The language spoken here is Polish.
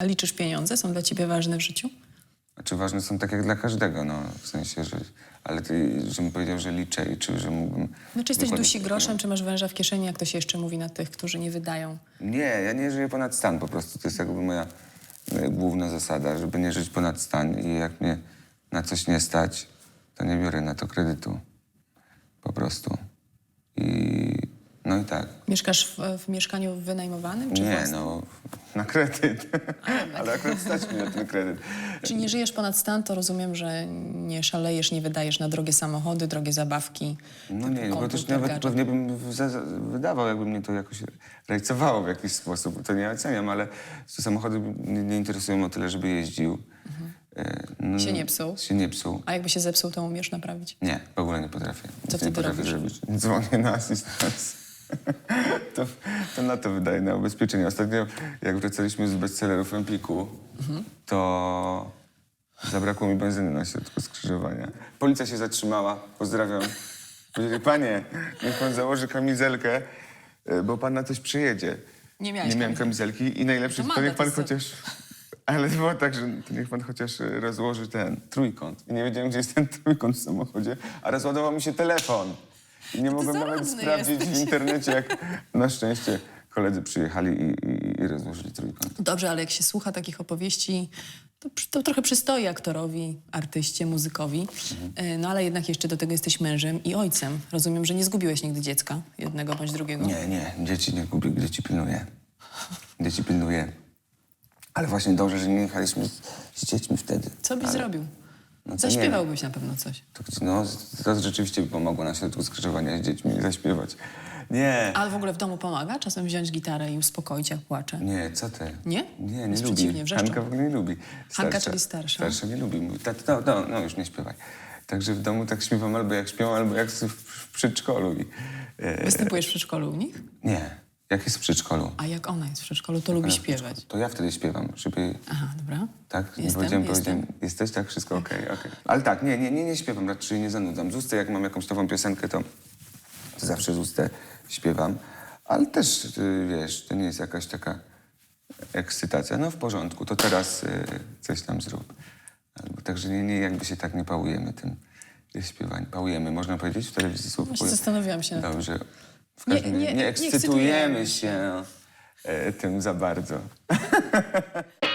A liczysz pieniądze? Są dla ciebie ważne w życiu? Znaczy ważne są tak jak dla każdego, no w sensie, że... Ale ty, żebym powiedział, że liczę i czy że mógłbym... No, czy jesteś dusi groszem, czy masz węża w kieszeni, jak to się jeszcze mówi na tych, którzy nie wydają? Nie, ja nie żyję ponad stan po prostu. To jest jakby moja e, główna zasada, żeby nie żyć ponad stan i jak mnie na coś nie stać, to nie biorę na to kredytu. Po prostu. I no i tak. Mieszkasz w, w mieszkaniu wynajmowanym, czy Nie, własnym? no na kredyt. Ale akurat stać mnie na ten kredyt. Czy nie żyjesz ponad stan, to rozumiem, że nie szalejesz, nie wydajesz na drogie samochody, drogie zabawki. No nie, bo komputer, też nawet gadżet. pewnie bym w- za- za- wydawał, jakby mnie to jakoś rajcowało w jakiś sposób. To nie oceniam, ale te samochody mnie nie interesują o tyle, żeby jeździł. E, no, Się nie psuł? Się nie psuł. A jakby się zepsuł, to umiesz naprawić? Nie, w ogóle nie potrafię. Nic Co nie wtedy potrafię robisz? zrobić. Dzwonię na asystans. to, to na to wydaje, na ubezpieczenie. Ostatnio, jak wracaliśmy z bestsellerów Empiku, Mhm. to zabrakło mi benzyny na środku skrzyżowania. Policja się zatrzymała, pozdrawiam. Powiedzieli, panie, niech pan założy kamizelkę, y, bo pan na coś przyjedzie. Nie miałeś Nie miałem kamizelki. kamizelki i najlepsze, To to, to niech pan chociaż... Ale było tak, że niech pan chociaż rozłoży ten trójkąt. I nie wiedziałem, gdzie jest ten trójkąt w samochodzie, a rozładował mi się telefon. Nie mogłem nawet zaradny sprawdzić w internecie, jak na szczęście koledzy przyjechali i, i, i rozłożyli trójkąt. Dobrze, ale jak się słucha takich opowieści, to, przy- to trochę przystoi aktorowi, artyście, muzykowi. Y, No ale jednak jeszcze do tego jesteś mężem i ojcem. Rozumiem, że nie zgubiłeś nigdy dziecka, jednego bądź drugiego. Nie, nie, dzieci nie gubię, dzieci pilnuję. Dzieci pilnuję. Ale właśnie dobrze, że nie jechaliśmy z, z dziećmi wtedy. Co byś Ale- zrobił? No to Zaśpiewałbyś na pewno coś. To, no, to rzeczywiście by pomogło na środku skrzyżowania z dziećmi zaśpiewać. Nie, Ale w ogóle w domu pomaga? Czasem wziąć gitarę i uspokoić, jak płacze. nie, co ty? Nie? Nie, nie Jest lubi. przeciwnie, wrzeszczą. Hanka w ogóle nie lubi. Hanka, czyli starsza. Starsza nie lubi. Mówi, "Tato, no, no, no, już nie śpiewaj. Także w domu tak śpiewam albo jak śpiewam, albo jak w, w przedszkolu. I, e, Występujesz w przedszkolu u nich? nie, jak jest w przedszkolu. A jak ona jest w przedszkolu, to lubi śpiewać. To ja wtedy śpiewam, żeby... Aha, dobra. Tak? Jestem, powiedziałem, jestem. powiedziałem. Jesteś tak? Wszystko okej, okej. Ale tak, nie, nie, nie, nie śpiewam, raczej nie zanudzam. Z jak mam jakąś nową piosenkę, to, to zawsze z śpiewam. Ale też, y, wiesz, to nie jest jakaś taka ekscytacja. No w porządku, to teraz y, coś tam zrób. Albo, także nie, nie, jakby się tak nie pałujemy tym śpiewaniem. Pałujemy, można powiedzieć w telewizji słów? Właśnie zastanowiłam się nad tym. Dobrze. W Nie- każdym nie- nie, nie ekscytujemy ekscytujemy się e, tym za bardzo.